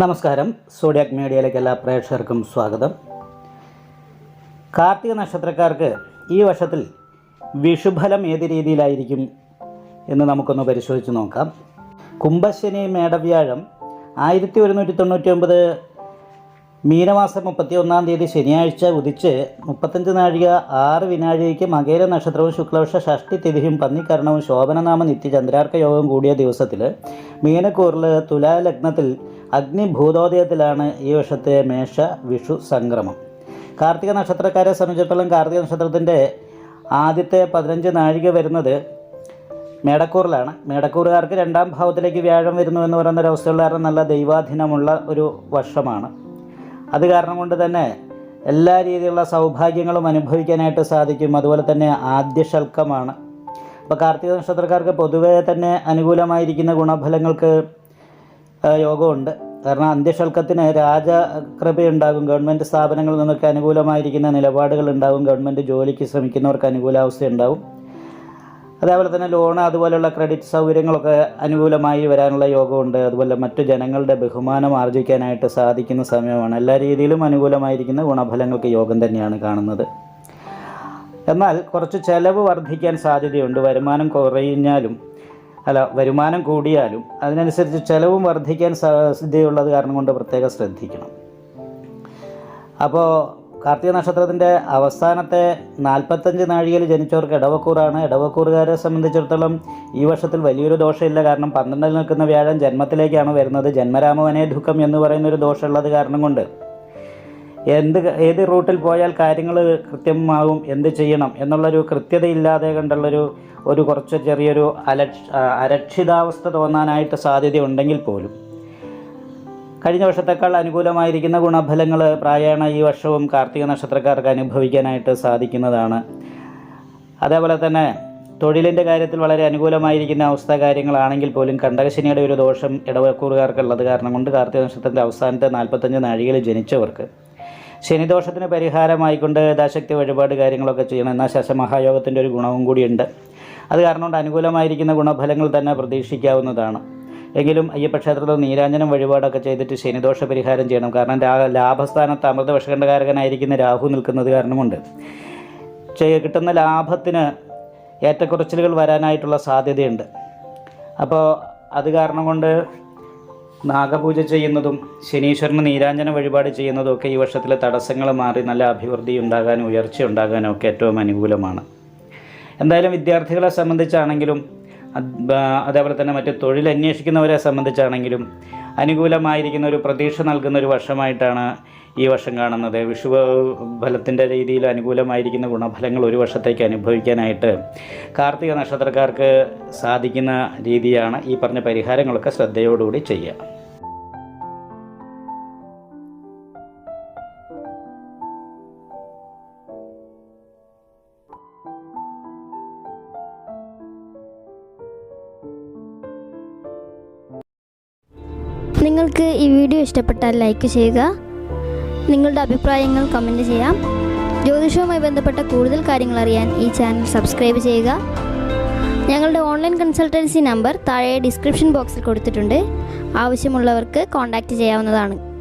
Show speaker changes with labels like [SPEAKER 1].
[SPEAKER 1] നമസ്കാരം. സോഡിയാക് മീഡിയയിലേക്ക് എല്ലാ പ്രേക്ഷകർക്കും സ്വാഗതം. കാർത്തിക നക്ഷത്രക്കാർക്ക് ഈ വർഷത്തിൽ വിഷുഫലം ഏത് രീതിയിലായിരിക്കും എന്ന് നമുക്കൊന്ന് പരിശോധിച്ച് നോക്കാം. കുംഭശനി മേടവ്യാഴം ആയിരത്തി ഒരുന്നൂറ്റി തൊണ്ണൂറ്റി ഒമ്പത് മീനമാസം മുപ്പത്തി ഒന്നാം തീയതി ശനിയാഴ്ച ഉദിച്ച് മുപ്പത്തഞ്ച് നാഴിക ആറ് വിനാഴികയ്ക്ക് മകേര നക്ഷത്രവും ശുക്ലപക്ഷ ഷഷ്ടി തിഥിയും പന്നിക്കരണവും ശോഭനനാമ നിത്യചന്ദ്രാർക്ക യോഗം കൂടിയ ദിവസത്തിൽ മീനക്കൂറിൽ തുലാലഗ്നത്തിൽ അഗ്നിഭൂതോദയത്തിലാണ് ഈ വർഷത്തെ മേഷ വിഷു സംക്രമം. കാർത്തിക നക്ഷത്രക്കാരെ സംബന്ധിച്ചിടത്തോളം കാർത്തിക നക്ഷത്രത്തിന്റെ ആദ്യത്തെ പതിനഞ്ച് നാഴിക വരുന്നത് മേടക്കൂറിലാണ്. മേടക്കൂറുകാർക്ക് രണ്ടാം ഭാവത്തിലേക്ക് വ്യാഴം വരുന്നു എന്ന് പറയുന്ന ഒരു അവസ്ഥയുള്ള കാരണം നല്ല ദൈവാധീനമുള്ള ഒരു വർഷമാണ്. അത് കാരണം കൊണ്ട് തന്നെ എല്ലാ രീതിയിലുള്ള സൗഭാഗ്യങ്ങളും അനുഭവിക്കാനായിട്ട് സാധിക്കും. അതുപോലെ തന്നെ ആദ്യ ശൽക്കമാണ് അപ്പോൾ കാർത്തിക നക്ഷത്രക്കാർക്ക് പൊതുവേ തന്നെ അനുകൂലമായിരിക്കുന്ന ഗുണഫലങ്ങൾക്ക് യോഗമുണ്ട്. കാരണം അന്ത്യശൽക്കത്തിന് രാജകൃപയുണ്ടാകും ഗവൺമെന്റ് സ്ഥാപനങ്ങളിൽ നിന്നൊക്കെ അനുകൂലമായിരിക്കുന്ന നിലപാടുകൾ ഉണ്ടാകും. ഗവൺമെന്റ് ജോലിക്ക് ശ്രമിക്കുന്നവർക്ക് അനുകൂലാവസ്ഥ ഉണ്ടാവും അതേപോലെ തന്നെ ലോൺ അതുപോലെയുള്ള ക്രെഡിറ്റ് സൗകര്യങ്ങളൊക്കെ അനുകൂലമായി വരാനുള്ള യോഗമുണ്ട്. അതുപോലെ മറ്റു ജനങ്ങളുടെ ബഹുമാനം ആർജിക്കാനായിട്ട് സാധിക്കുന്ന സമയമാണ്. എല്ലാ രീതിയിലും അനുകൂലമായിരിക്കുന്ന ഗുണഫലങ്ങൾക്ക് യോഗം തന്നെയാണ് കാണുന്നത്. എന്നാൽ കുറച്ച് ചെലവ് വർദ്ധിക്കാൻ സാധ്യതയുണ്ട്. വരുമാനം കുറഞ്ഞാലും അല്ല വരുമാനം കൂടിയാലും അതിനനുസരിച്ച് ചെലവും വർദ്ധിക്കാൻ സാധ്യതയുള്ളത് കാരണം കൊണ്ട് പ്രത്യേകം ശ്രദ്ധിക്കണം. അപ്പോൾ കാർത്തിക നക്ഷത്രത്തിന്റെ അവസാനത്തെ നാൽപ്പത്തഞ്ച് നാഴികയിൽ ജനിച്ചവർക്ക് ഇടവക്കൂറാണ്. ഇടവക്കൂറുകാരെ സംബന്ധിച്ചിടത്തോളം ഈ വർഷത്തിൽ വലിയൊരു ദോഷമില്ല. കാരണം പന്ത്രണ്ടിൽ നിൽക്കുന്ന വ്യാഴം ജന്മത്തിലേക്കാണ് വരുന്നത്. ജന്മരാമവനെ ദുഃഖം എന്ന് പറയുന്ന ഒരു ദോഷമുള്ളത് കാരണം കൊണ്ട്. എന്ത് ഏത് റൂട്ടിൽ പോയാൽ കാര്യങ്ങൾ കൃത്യമാകും എന്ത് ചെയ്യണം എന്നുള്ളൊരു കൃത്യതയില്ലാതെ കണ്ടുള്ളൊരു ഒരു കുറച്ച് ചെറിയൊരു അലക്ഷ അരക്ഷിതാവസ്ഥ തോന്നാനായിട്ട് സാധ്യതയുണ്ടെങ്കിൽ പോലും. കഴിഞ്ഞ വർഷത്തേക്കാൾ അനുകൂലമായിരിക്കുന്ന ഗുണഫലങ്ങൾ പ്രായണ ഈ വർഷവും കാർത്തിക നക്ഷത്രക്കാർക്ക് അനുഭവിക്കാനായിട്ട് സാധിക്കുന്നതാണ്. അതേപോലെ തന്നെ തൊഴിലിന്റെ കാര്യത്തിൽ വളരെ അനുകൂലമായിരിക്കുന്ന അവസ്ഥ കാര്യങ്ങളാണെങ്കിൽ പോലും കണ്ടകശനിയുടെ ഒരു ദോഷം ഇടവക്കൂറുകാർക്കുള്ളത് കാരണം കൊണ്ട് കാർത്തിക നക്ഷത്രത്തിന്റെ അവസാനത്തെ നാൽപ്പത്തഞ്ച് നാഴികയിൽ ജനിച്ചവർക്ക്. ശനിദോഷത്തിന് പരിഹാരമായിക്കൊണ്ട് യഥാശക്തി വഴിപാട് കാര്യങ്ങളൊക്കെ ചെയ്യണം. എന്നാൽ ശശമഹായോഗത്തിന്റെ ഒരു ഗുണവും കൂടിയുണ്ട്. അത് കാരണം കൊണ്ട് അനുകൂലമായിരിക്കുന്ന ഗുണഫലങ്ങൾ തന്നെ പ്രതീക്ഷിക്കാവുന്നതാണ്. എങ്കിലും അയ്യപ്പ ക്ഷേത്രത്തിൽ നീരാഞ്ജനം വഴിപാടൊക്കെ ചെയ്തിട്ട് ശനിദോഷ പരിഹാരം ചെയ്യണം. കാരണം രാ ലാഭസ്ഥാനത്ത് അമൃത വിഷകണ്ഠകാരകനായിരിക്കുന്ന രാഹു നിൽക്കുന്നത് കാരണമുണ്ട്. കിട്ടുന്ന ലാഭത്തിന് ഏറ്റക്കുറച്ചിലുകൾ വരാനായിട്ടുള്ള സാധ്യതയുണ്ട്. അപ്പോൾ അത് കാരണം കൊണ്ട് നാഗപൂജ ചെയ്യുന്നതും ശനീശ്വരന് നീരാഞ്ജന വഴിപാട് ചെയ്യുന്നതും ഒക്കെ ഈ വർഷത്തിലെ തടസ്സങ്ങൾ മാറി നല്ല അഭിവൃദ്ധി ഉണ്ടാകാനും ഉയർച്ച ഉണ്ടാകാനും ഒക്കെ ഏറ്റവും അനുകൂലമാണ്. എന്തായാലും വിദ്യാർത്ഥികളെ സംബന്ധിച്ചാണെങ്കിലും അതേപോലെ തന്നെ മറ്റ് തൊഴിൽ അന്വേഷിക്കുന്നവരെ സംബന്ധിച്ചാണെങ്കിലും അനുകൂലമായിരിക്കുന്ന ഒരു പ്രതീക്ഷ നൽകുന്ന ഒരു വർഷമായിട്ടാണ് ഈ വർഷം കാണുന്നത്. വിഷു ഫലത്തിന്റെ രീതിയിൽ അനുകൂലമായിരിക്കുന്ന ഗുണഫലങ്ങൾ ഒരു വർഷത്തേക്ക് അനുഭവിക്കാനായിട്ട് കാർത്തിക നക്ഷത്രക്കാർക്ക് സാധിക്കുന്ന രീതിയാണ് ഈ പറഞ്ഞ പരിഹാരങ്ങളൊക്കെ ശ്രദ്ധയോടുകൂടി ചെയ്യുക.
[SPEAKER 2] നിങ്ങൾക്ക് ഈ വീഡിയോ ഇഷ്ടപ്പെട്ടാൽ ലൈക്ക് ചെയ്യുക. നിങ്ങളുടെ അഭിപ്രായങ്ങൾ കമന്റ് ചെയ്യാം. ജ്യോതിഷവുമായി ബന്ധപ്പെട്ട കൂടുതൽ കാര്യങ്ങൾ അറിയാൻ ഈ ചാനൽ സബ്സ്ക്രൈബ് ചെയ്യുക. ഞങ്ങളുടെ ഓൺലൈൻ കൺസൾട്ടൻസി നമ്പർ താഴെ ഡിസ്ക്രിപ്ഷൻ ബോക്സിൽ കൊടുത്തിട്ടുണ്ട്. ആവശ്യമുള്ളവർക്ക് കോൺടാക്റ്റ് ചെയ്യാവുന്നതാണ്.